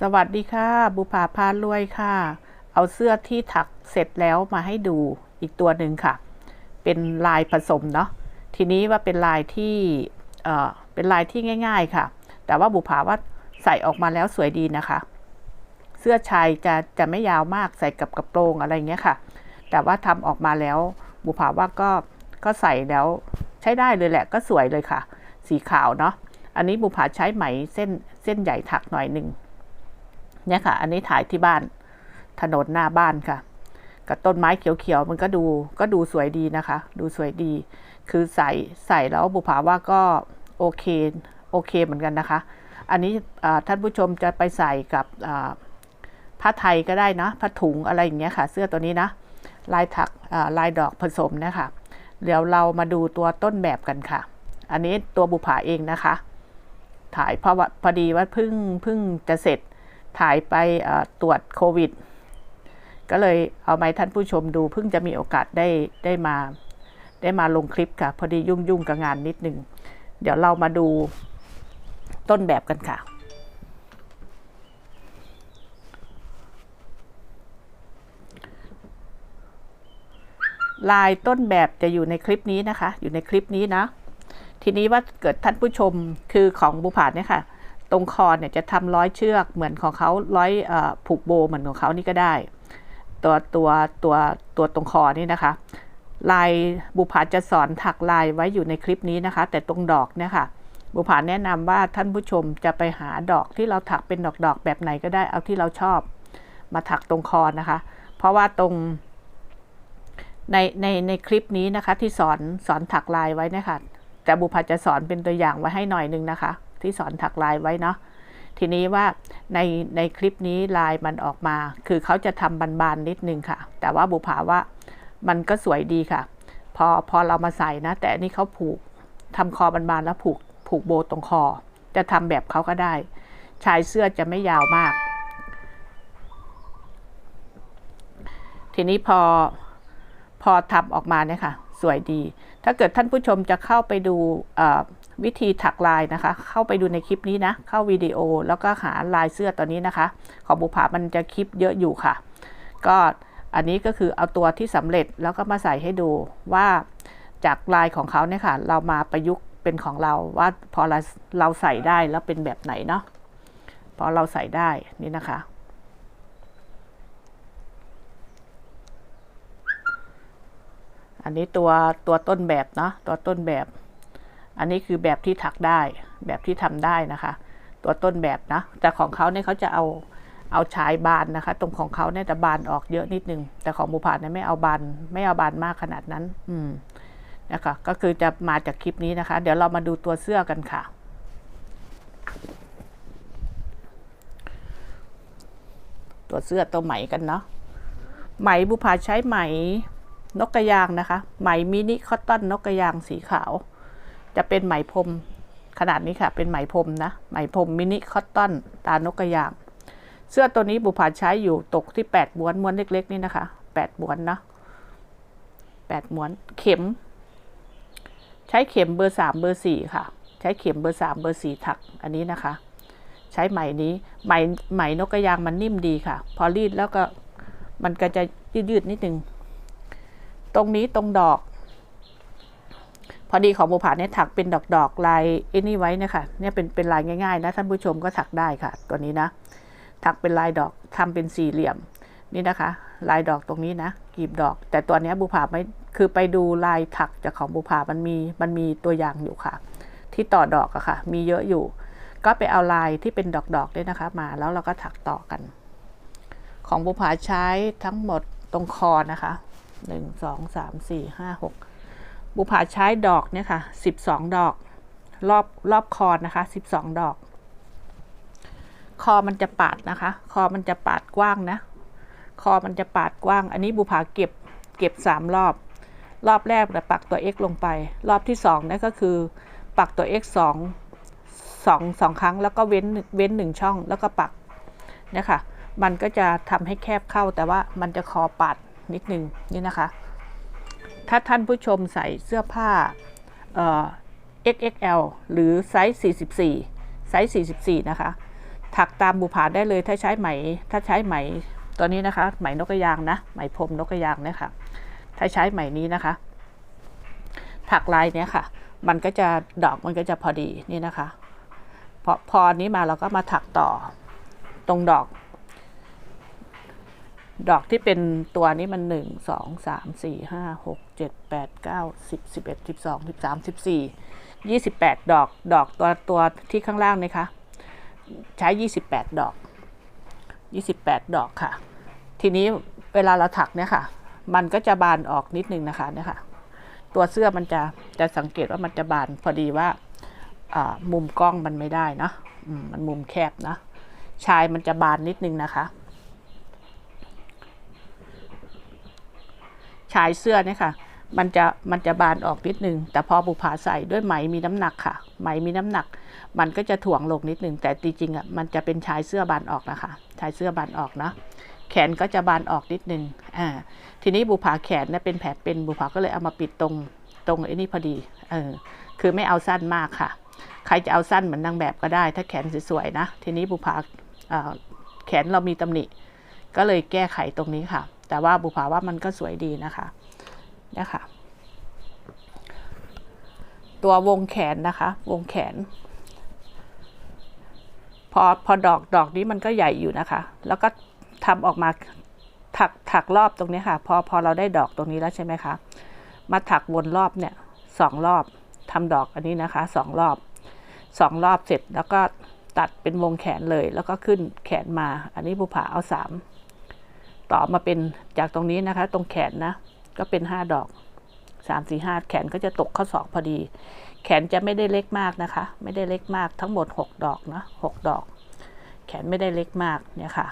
สวัสดีค่ะ บุภาพารวยค่ะ เอาเสื้อที่ถักเสร็จแล้วมาให้ดูอีกตัวหนึ่งค่ะ เป็นลายผสมเนาะทีนี้ว่าเป็นลายที่เอ่อเป็นลายที่ง่าย ๆค่ะ แต่ว่าบุภาว่าใส่ออกมาแล้วสวยดีนะคะ เสื้อชายจะจะไม่ยาวมากใส่กับกระโปรงอะไรเงี้ยค่ะ แต่ว่าทำออกมาแล้ว บุภาว่าก็ก็ใส่แล้วใช้ได้เลยแหละก็สวยเลยค่ะ สีขาวเนาะอันนี้บุภาใช้ไหมเส้นเส้นใหญ่ถักหน่อยหนึ่ง เนี่ยค่ะ อันนี้ถ่ายที่บ้าน ถนนหน้าบ้านค่ะ กับต้นไม้เขียวๆมันก็ดูก็ดูสวยดีนะคะ ดูสวยดี คือใส่ใส่แล้วบุภาว่าก็โอเคโอเคเหมือนกันนะคะ อันนี้ท่านผู้ชมจะไปใส่กับผ้าไทยก็ได้นะผ้าถุงอะไรอย่างเงี้ยค่ะ เสื้อตัวนี้นะ ลายถักลายดอกผสมนะคะเดี๋ยวเรามาดูตัวต้นแบบกันค่ะ อันนี้ตัวบุภาเองนะคะ ถ่ายเพราะว่าพอดีว่าเพิ่งเพิ่งจะเสร็จ ถ่ายไปตรวจโควิด ก็เลยเอามาท่านผู้ชมดูเพิ่งจะมีโอกาสได้ได้มา ได้มาลงคลิปค่ะ พอดียุ่งยุ่งกับงานนิดนึง เดี๋ยวเรามาดูต้นแบบกันค่ะลายต้นแบบจะอยู่ในคลิปนี้นะคะ อยู่ในคลิปนี้นะ ทีนี้ว่าเกิดท่านผู้ชมคือของบุผาเนี่ยค่ะ ตรงคอเนี่ยจะทำร้อยเชือกเหมือนของเขาร้อยอผูกโบเหมือนของเขานี่ก็ได้ ตัวตัวตัวตัวตรงคอนี่นะคะ ลายบุผาจะสอนถักลายไว้อยู่ในคลิปนี้นะคะ แต่ตรงดอกเนี่ยค่ะบุผาแนะนำว่าท่านผู้ชมจะไปหาดอกที่เราถักเป็นดอกดอกแบบไหนก็ได้เอาที่เราชอบ มาถักตรงคอนะคะ เพราะว่าตรงในในในคลิปนี้นะคะที่สอนสอนถักลายไว้นะคะแต่บุพาจะสอนเป็นตัวอย่างไว้ให้หน่อยนึงนะคะ ที่สอนถักลายไว้เนาะทีนี้ว่าในในคลิปนี้ลายมันออกมา คือเขาจะทำบานๆนิดนึงค่ะ แต่ว่าบุภาว่ามันก็สวยดีค่ะ พอพอเรามาใส่นะ แต่นี่เขาผูกทำคอบานๆแล้วผูกผูกโบตรงคอ จะทำแบบเขาก็ได้ ชายเสื้อจะไม่ยาวมาก ทีนี้พอพอทำออกมาเนี่ยค่ะ สวยดี ถ้าเกิดท่านผู้ชมจะเข้าไปดู วิธีถักลายนะคะ เข้าไปดูในคลิปนี้นะ เข้าวิดีโอแล้วก็หาลายเสื้อตัวนี้นะคะ ของบุผามันจะคลิปเยอะอยู่ค่ะ ก็อันนี้ก็คือเอาตัวที่สำเร็จแล้วก็มาใส่ให้ดูว่าจากลายของเขาเนี่ยค่ะ เรามาประยุกต์เป็นของเราว่าพอเราเราใส่ได้แล้วเป็นแบบไหนเนาะพอเราใส่ได้นี่นะคะ อันนี้ตัวตัวต้นแบบเนาะตัวต้นแบบ อันนี้คือแบบที่ถักได้ แบบที่ทำได้นะคะ ตัวต้นแบบนะ แต่ของเขาเนี่ยเขาจะเอาเอาชายบานนะคะ ตรงของเขาเนี่ยจะบานออกเยอะนิดนึง แต่ของบูผาเนี่ยไม่เอาบานไม่เอาบานมากขนาดนั้น อืมนะคะก็คือจะมาจากคลิปนี้นะคะ เดี๋ยวเรามาดูตัวเสื้อกันค่ะ ตัวเสื้อตัวไหมกันเนาะไหมบุผาใช้ไหมนกกระยางนะคะ ไหมมินิคอตตอนนกกระยางสีขาว จะเป็นไหมพรมขนาดนี้ค่ะ เป็นไหมพรมนะ ไหมพรมมินิคอตตอนตานกกระยาง เสื้อตัวนี้บุผาใช้อยู่ตกที่แปดม้วนม้วนเล็ก ๆ นี่นะคะแปดม้วนนะแปดม้วนเข็ม ใช้เข็มเบอร์สามเบอร์สี่ค่ะ ใช้เข็มเบอร์สามเบอร์สี่ถักอันนี้นะคะ ใช้ไหมนี้ไหมไหมนกกระยางมันนิ่มดีค่ะ พอรีดแล้วก็มันก็จะยืดๆนิดนึง ตรงนี้ตรงดอก พอดีของบุผาเนี่ยถักเป็นดอกดอกลายไอ้นี่ไว้นะคะเนี่ยเป็นเป็นลายง่ายๆนะท่านผู้ชมก็ถักได้ค่ะ ตัวนี้นะ ถักเป็นลายดอกทำเป็นสี่เหลี่ยมนี่นะคะ ลายดอกตรงนี้นะกีบดอก แต่ตัวนี้บุผาไม่คือไปดูลายถักจากของบุผามันมีมันมีตัวอย่างอยู่ค่ะ ที่ต่อดอกอะค่ะ มีเยอะอยู่ ก็ไปเอาลายที่เป็นดอกๆด้วยนะคะ มาแล้วเราก็ถักต่อกัน ของบุผาใช้ทั้งหมดตรงคอนะคะหนึ่งสองสามสี่ห้าหก บุผาใช้ดอกเนี่ยค่ะสิบสองดอก รอบรอบคอนะคะสิบสองดอก คอมันจะปาดนะคะ คอมันจะปาดกว้างนะ คอมันจะปาดกว้าง อันนี้บุผาเก็บเก็บสามรอบ รอบแรกเราปักตัว x ลงไป รอบที่สองนั่นก็คือปักตัว x สองสองสองครั้งแล้วก็เว้นเว้นหนึ่งช่องแล้วก็ปักนะคะมันก็จะทำให้แคบเข้าแต่ว่ามันจะคอปาดนิดนึงนี่นะคะ ถ้าท่านผู้ชมใส่เสื้อผ้า XXL หรือไซส์ 44 ไซส์ 44 นะคะ ถักตามบุผาได้เลยถ้าใช้ไหม ถ้าใช้ไหมตัวนี้นะคะ ไหมนกกระยางนะ ไหมพรมนกกระยางเนี่ยค่ะถ้าใช้ไหมนี้นะคะ ถักลายเนี้ยค่ะ มันก็จะดอกมันก็จะพอดีนี่นะคะ พอพอนี้มาเราก็มาถักต่อตรงดอก ดอกที่เป็นตัวนี้มันหนึ่งสองสามสี่ห้าหกเจ็ดแปดเก้าสิบสิบเอ็ดสิบสองสิบสามสิบสี่ยี่สิบแปดดอกดอกตัวตัวที่ข้างล่างนะคะใช้ยี่สิบแปดดอกยี่สิบแปดดอกค่ะ ทีนี้เวลาเราถักเนี่ยค่ะ มันก็จะบานออกนิดนึงนะคะเนี่ยค่ะ ตัวเสื้อมันจะจะสังเกตว่ามันจะบานพอดีว่ามุมกล้องมันไม่ได้เนะมมันมุมแคบนะชายมันจะบานนิดนึงนะคะ ชายเสื้อเนี่ยค่ะ มันจะมันจะบานออกนิดนึง แต่พอบุผาใส่ด้วยไหมมีน้ำหนักค่ะ ไหมมีน้ำหนัก มันก็จะถ่วงลงนิดนึง แต่จริงๆอะมันจะเป็นชายเสื้อบานออกนะคะ ชายเสื้อบานออกเนาะแขนก็จะบานออกนิดนึงอ่าทีนี้บุผาแขนเนี่ยเป็นแผลเป็นบุผาก็เลยเอามาปิดตรงตรงไอ้นี่พอดีเออคือไม่เอาสั้นมากค่ะ ใครจะเอาสั้นเหมือนนางแบบก็ได้ ถ้าแขนสวยๆนะ ทีนี้บุผาอ่าแขนเรามีตำหนิ ก็เลยแก้ไขตรงนี้ค่ะ แต่ว่าบุผาว่ามันก็สวยดีนะคะเนี่ยค่ะตัววงแขนนะคะ วงแขน พอพอดอกดอกนี้มันก็ใหญ่อยู่นะคะ แล้วก็ทำออกมาถักถักรอบตรงนี้ค่ะ พอพอเราได้ดอกตรงนี้แล้วใช่ไหมคะ มาถักวนรอบเนี่ยสองรอบทำดอกอันนี้นะคะสองรอบสองรอบเสร็จแล้วก็ตัดเป็นวงแขนเลย แล้วก็ขึ้นแขนมา อันนี้บุผาเอาสาม ต่อมาเป็นจากตรงนี้นะคะ ตรงแขนนะ ก็เป็นห้าดอกสามสี่ห้าแขนก็จะตกข้อศอกพอดี แขนจะไม่ได้เล็กมากนะคะ ไม่ได้เล็กมากทั้งหมดหกดอกนะหกดอก แขนไม่ได้เล็กมากเนี่ยค่ะ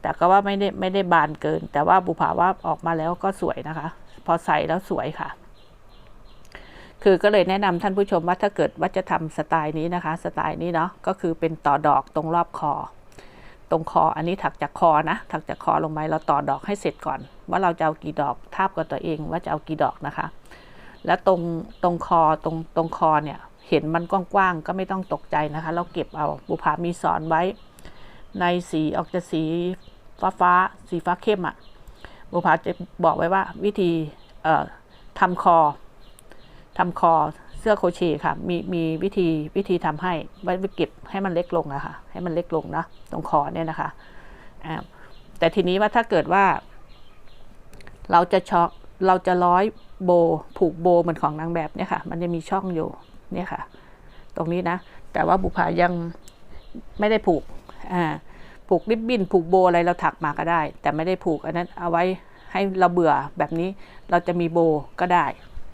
แต่ก็ว่าไม่ได้ไม่ได้บานเกิน แต่ว่าบุผาว่าออกมาแล้วก็สวยนะคะ พอใส่แล้วสวยค่ะ คือก็เลยแนะนำท่านผู้ชมว่าถ้าเกิดว่าจะทำสไตล์นี้นะคะ สไตล์นี้เนาะก็คือเป็นต่อดอกตรงรอบคอ ตรงคอ อันนี้ถักจากคอนะ ถักจากคอลงไปเราต่อดอกให้เสร็จก่อน ว่าเราจะเอากี่ดอกทาบกับตัวเองว่าจะเอากี่ดอกนะคะ แล้วตรงตรงคอตรงตรงคอเนี่ยเห็นมันกว้างๆก็ไม่ต้องตกใจนะคะ เราเก็บเอาบุผามีสอนไว้ ในสีออกจะสีฟ้าฟ้าสีฟ้าเข้มอะ่ะบุพาจะบอกไว้ว่าวิธีเอ่อทำคอทำคอ สื้อโคเชต์ค่ะ มีมีวิธีวิธีทำให้ไว้เก็บให้มันเล็กลงอะค่ะ ให้มันเล็กลงนะตรงคอเนี่ยนะคะอ่าแต่ทีนี้ว่าถ้าเกิดว่า เราจะช็อคเราจะร้อยโบผูกโบเหมือนของนางแบบเนี่ยค่ะ มันจะมีช่องอยู่เนี่ยค่ะ ตรงนี้นะ แต่ว่าบุพายังไม่ได้ผูกอ่าผูกริบบิ้นผูกโบอะไรเราถักมาก็ได้ แต่ไม่ได้ผูกอันนั้นเอาไว้ให้เราเบื่อแบบนี้เราจะมีโบก็ได้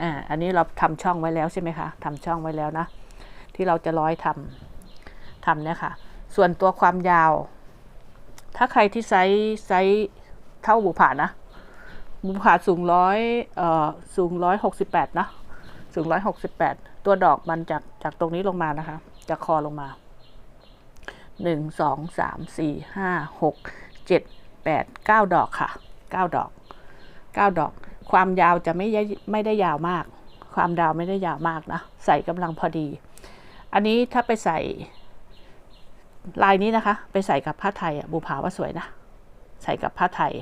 อ่าอันนี้เราทำช่องไว้แล้วใช่ไหมคะทำช่องไว้แล้วนะที่เราจะร้อยทำทำเนี่ยค่ะ ส่วนตัวความยาว ถ้าใครที่ไซส์ไซส์เท่าบุผานะ บุผาสูงร้อยเอ่อสูงร้อยหกสิบแปดนะสูงร้อยหกสิบแปดตัวดอกมันจากจากตรงนี้ลงมานะคะ จากคอลงมาหนึ่งสองสามสี่ห้าหกเจ็ดแปดเก้าดอกค่ะเก้าดอกเก้าดอก ความยาวจะไม่ไม่ได้ยาวมาก ความยาวไม่ได้ยาวมากนะ ใส่กำลังพอดี อันนี้ถ้าไปใส่ลายนี้นะคะ ไปใส่กับผ้าไทยอะบูผาว่าสวยนะ ใส่กับผ้าไทย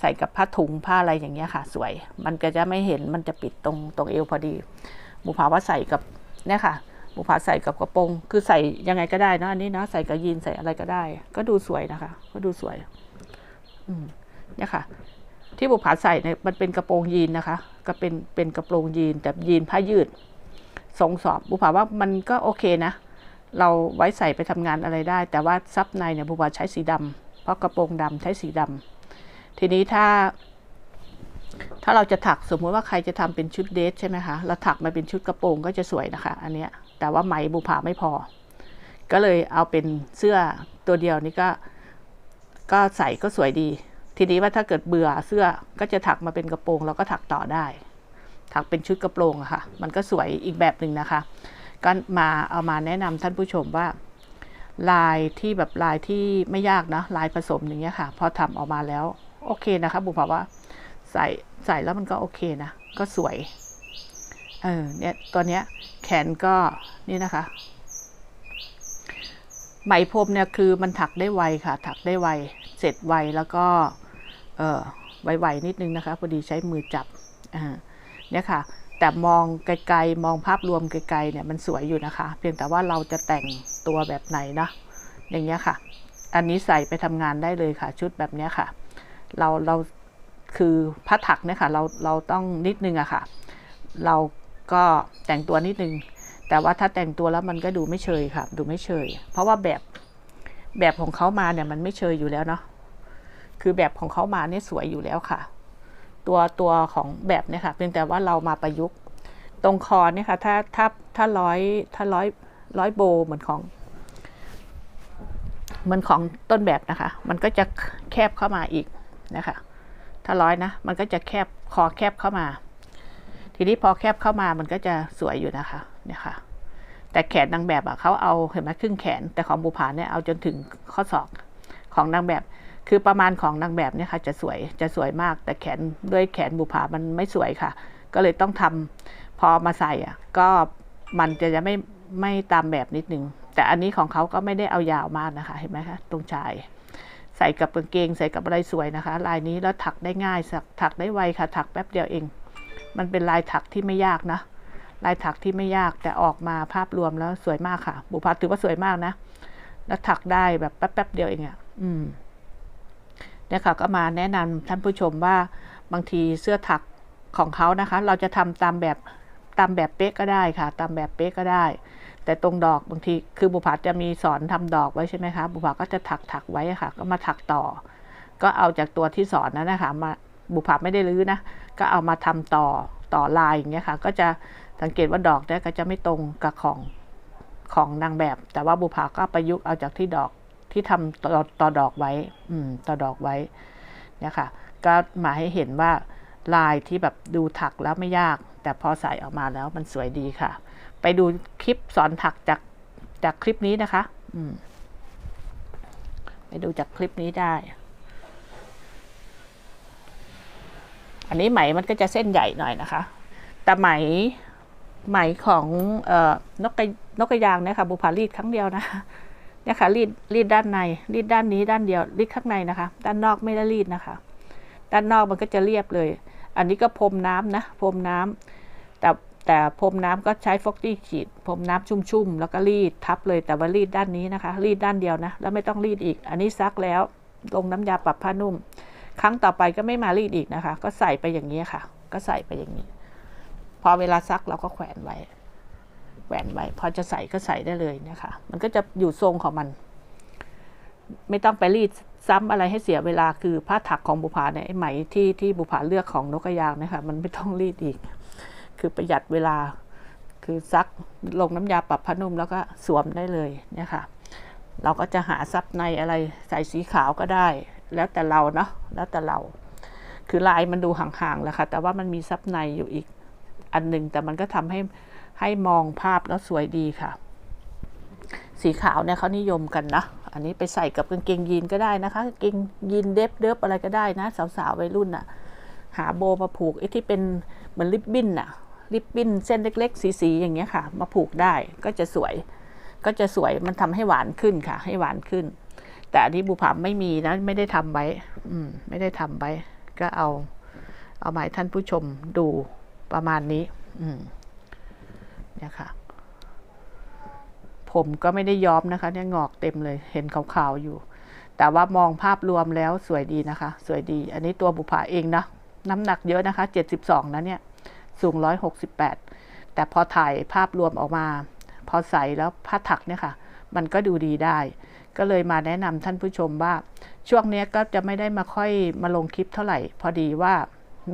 ใส่กับผ้าถุงผ้าอะไรอย่างเงี้ยค่ะ สวย มันก็จะไม่เห็นมันจะปิดตรงตรงเอวพอดีบูผาว่าใส่กับเนี่ยค่ะบุผาใส่กับกระโปรง คือใส่ยังไงก็ได้นะอันนี้นะใส่กับยีนใส่อะไรก็ได้ ก็ดูสวยนะคะ ก็ดูสวย อืมเนี่ยค่ะ ที่บุผาใส่เนี่ยมันเป็นกระโปรงยีนนะคะ ก็เป็นเป็นกระโปรงยีนแต่ยีนผ้ายืดทรงสอบบุผาว่ามันก็โอเคนะ เราไว้ใส่ไปทำงานอะไรได้ แต่ว่าซับในเนี่ยบุผาใช้สีดำเพราะกระโปรงดำใช้สีดำทีนี้ถ้า ถ้าเราจะถักสมมติว่าใครจะทำเป็นชุดเดทใช่ไหมคะเราถักมาเป็นชุดกระโปรงก็จะสวยนะคะ อันเนี้ยแต่ว่าไหมบุผาไม่พอ ก็เลยเอาเป็นเสื้อตัวเดียวนี่ก็ก็ใส่ก็สวยดี ทีนี้ว่าถ้าเกิดเบื่อเสื้อก็จะถักมาเป็นกระโปรงเราก็ถักต่อได้ ถักเป็นชุดกระโปรงอะค่ะ มันก็สวยอีกแบบหนึ่งนะคะ ก็มาเอามาแนะนำท่านผู้ชมว่า ลายที่แบบลายที่ไม่ยากนะลายผสมอย่างเงี้ยค่ะ พอทำออกมาแล้วโอเคนะคะบุ๋มบอกว่าใส่ใส่แล้วมันก็โอเคนะ ก็สวย เออเนี่ยตัวเนี้ยแขนก็นี่นะคะไหมพรมเนี่ยคือมันถักได้ไวค่ะ ถักได้ไว เสร็จไวแล้วก็เออไวๆนิดนึงนะคะพอดีใช้มือจับอ่าเนี่ยค่ะ แต่มองไกลๆ มองภาพรวมไกลๆเนี่ยมันสวยอยู่นะคะ เพียงแต่ว่าเราจะแต่งตัวแบบไหนนะอย่างเงี้ยค่ะ อันนี้ใส่ไปทำงานได้เลยค่ะ ชุดแบบเนี้ยค่ะ เราเราคือผ้าถักเนี่ยค่ะเราเราต้องนิดนึงอะค่ะ เราก็แต่งตัวนิดนึง แต่ว่าถ้าแต่งตัวแล้วมันก็ดูไม่เชยค่ะ ดูไม่เชย เพราะว่าแบบแบบของเขามาเนี่ยมันไม่เชยอยู่แล้วเนาะ คือแบบของเขามาเนี่ยสวยอยู่แล้วค่ะ ตัวตัวของแบบเนี่ยค่ะเพียงแต่ว่าเรามาประยุกต์ตรงคอเนี่ยค่ะถ้าถ้าถ้าร้อยถ้าร้อยร้อยโบเหมือนของเหมือนของต้นแบบนะคะ มันก็จะแคบเข้ามาอีกนะคะ ถ้าร้อยนะ มันก็จะแคบคอแคบเข้ามา ทีนี้พอแคบเข้ามามันก็จะสวยอยู่นะคะ เนี่ยค่ะ แต่แขนนางแบบอะเขาเอาเห็นไหมครึ่งแขน แต่ของบุผาเนี่ยเอาจนถึงข้อศอกของนางแบบ คือประมาณของนางแบบเนี่ยค่ะจะสวยจะสวยมาก แต่แขนด้วยแขนบุผามันไม่สวยค่ะ ก็เลยต้องทำพอมาใส่อะก็มันจะจะไม่ไม่ตามแบบนิดนึง แต่อันนี้ของเขาก็ไม่ได้เอายาวมากนะคะเห็นไหมคะตรงชาย ใส่กับกางเกงใส่กับอะไรสวยนะคะ ลายนี้แล้วถักได้ง่ายถักได้ไวค่ะ ถักแป๊บเดียวเอง มันเป็นลายถักที่ไม่ยากนะลายถักที่ไม่ยากแต่ออกมาภาพรวมแล้วสวยมากค่ะ บุพาถือว่าสวยมากนะ แล้วถักได้แบบแป๊บๆเดียวเองอะ่ะ อืม เนี่ยค่ะก็มาแนะนำท่านผู้ชมว่าบางทีเสื้อถักของเขานะคะ เราจะทำตามแบบตามแบบเป๊ะก็ได้ค่ะ ตามแบบเป๊ะก็ได้ แต่ตรงดอกบางทีคือบุพาจะมีสอนทำดอกไว้ใช่ไหมคะบุพาก็จะถักถักไว้ค่ะ ก็มาถักต่อ ก็เอาจากตัวที่สอนนั้นนะคะมาบุพาไม่ได้รื้อนะก็เอามาทำต่อต่อลายอย่างเงี้ยค่ะ ก็จะสังเกตว่าดอกเนี่ยก็จะไม่ตรงกับของของนางแบบ แต่ว่าบุพาก็ประยุกต์เอาจากที่ดอก ที่ทำต่อต่อดอกไว้ อืมต่อดอกไว้เนี่ยค่ะ ก็มาให้เห็นว่าลายที่แบบดูถักแล้วไม่ยาก แต่พอใส่ออกมาแล้วมันสวยดีค่ะ ไปดูคลิปสอนถักจากจากคลิปนี้นะคะ อืมไปดูจากคลิปนี้ได้ อันนี้ไหมมันก็จะเส้นใหญ่หน่อยนะคะ แต่ไหมไหมของเอ่อนกกระนกกระยางเนี่ยค่ะบุพารีดครั้งเดียวนะ เนี่ยค่ะรีดรีดด้านในรีดด้านนี้ด้านเดียวรีดข้างในนะคะ ด้านนอกไม่ได้รีดนะคะ ด้านนอกมันก็จะเรียบเลย อันนี้ก็พรมน้ำนะพรมน้ำแต่แต่พรมน้ำก็ใช้ฟอกตี้ขีดพรมน้ำชุ่มๆแล้วก็รีดทับเลยแต่ว่ารีดด้านนี้นะคะ รีดด้านเดียวนะ แล้วไม่ต้องรีดอีก อันนี้ซักแล้วลงน้ำยาปรับผ้านุ่ม ครั้งต่อไปก็ไม่มารีดอีกนะคะ ก็ใส่ไปอย่างนี้ค่ะ ก็ใส่ไปอย่างนี้ พอเวลาซักเราก็แขวนไว้ แขวนไว้พอจะใส่ก็ใส่ได้เลยนะคะ มันก็จะอยู่ทรงของมัน ไม่ต้องไปรีดซ้ำอะไรให้เสียเวลาคือผ้าถักของบุพาเนี่ยไหมที่ที่บุพาเลือกของนกกระยางนะคะมันไม่ต้องรีดอีก คือประหยัดเวลาคือซักลงน้ำยาปรับผ้านุ่มแล้วก็สวมได้เลยเนี่ยค่ะ เราก็จะหาซับในอะไรใส่สีขาวก็ได้ แล้วแต่เราเนาะแล้วแต่เรา คือลายมันดูห่างๆแล้วค่ะ แต่ว่ามันมีซับในอยู่อีกอันหนึ่งแต่มันก็ทำให้ ให้มองภาพแล้วสวยดีค่ะ สีขาวเนี่ยเขานิยมกันนะ อันนี้ไปใส่กับกางเกงยีนก็ได้นะคะกางเกงยีนเดฟเดฟอะไรก็ได้นะ สาวๆวัยรุ่นน่ะ หาโบมาผูกไอ้ที่เป็นเหมือนริบบิ้นน่ะริบบิ้นเส้นเล็ก ๆ สี ๆ อย่างเงี้ยค่ะ มาผูกได้ก็จะสวย ก็จะสวยมันทำให้หวานขึ้นค่ะ ให้หวานขึ้น แต่อันนี้บุพามไม่มีนะ ไม่ได้ทำไว้ อืม ไม่ได้ทำไว้ ก็เอา เอามาให้ท่านผู้ชมดูประมาณนี้ อืม เนี่ยค่ะ ผมก็ไม่ได้ย้อมนะคะ เนี่ยงอกเต็มเลย เห็นขาวๆอยู่ แต่ว่ามองภาพรวมแล้วสวยดีนะคะ สวยดี อันนี้ตัวบุภาเองนะ น้ำหนักเยอะนะคะเจ็ดสิบสองนะเนี่ย สูงร้อยหกสิบแปดแต่พอถ่ายภาพรวมออกมา พอใส่แล้วผ้าถักเนี่ยค่ะ มันก็ดูดีได้ก็เลยมาแนะนำท่านผู้ชมว่า ช่วงนี้ก็จะไม่ได้มาค่อยมาลงคลิปเท่าไหร่ พอดีว่า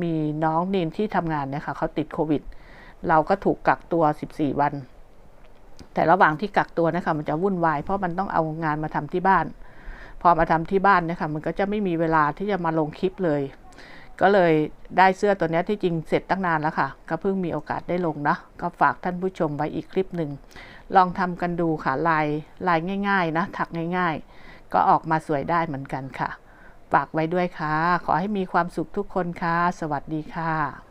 มีน้องนีนที่ทำงานเนี่ยค่ะเขาติดโควิด เราก็ถูกกักตัว 14 วัน แต่ระหว่างที่กักตัวนะคะมันจะวุ่นวายเพราะมันต้องเอางานมาทำที่บ้าน พอมาทำที่บ้านนี่ยค่ะมันก็จะไม่มีเวลาที่จะมาลงคลิปเลย ก็เลยได้เสื้อตัวนี้ที่จริงเสร็จตั้งนานแล้วค่ะ ก็เพิ่งมีโอกาสได้ลงนะก็ฝากท่านผู้ชมไว้อีกคลิปหนึ่งลองทำกันดูค่ะลายลายง่าย ๆ นะ ถักง่าย ๆ ก็ออกมาสวยได้เหมือนกันค่ะฝากไว้ด้วยค่ะ ขอให้มีความสุขทุกคนค่ะ สวัสดีค่ะ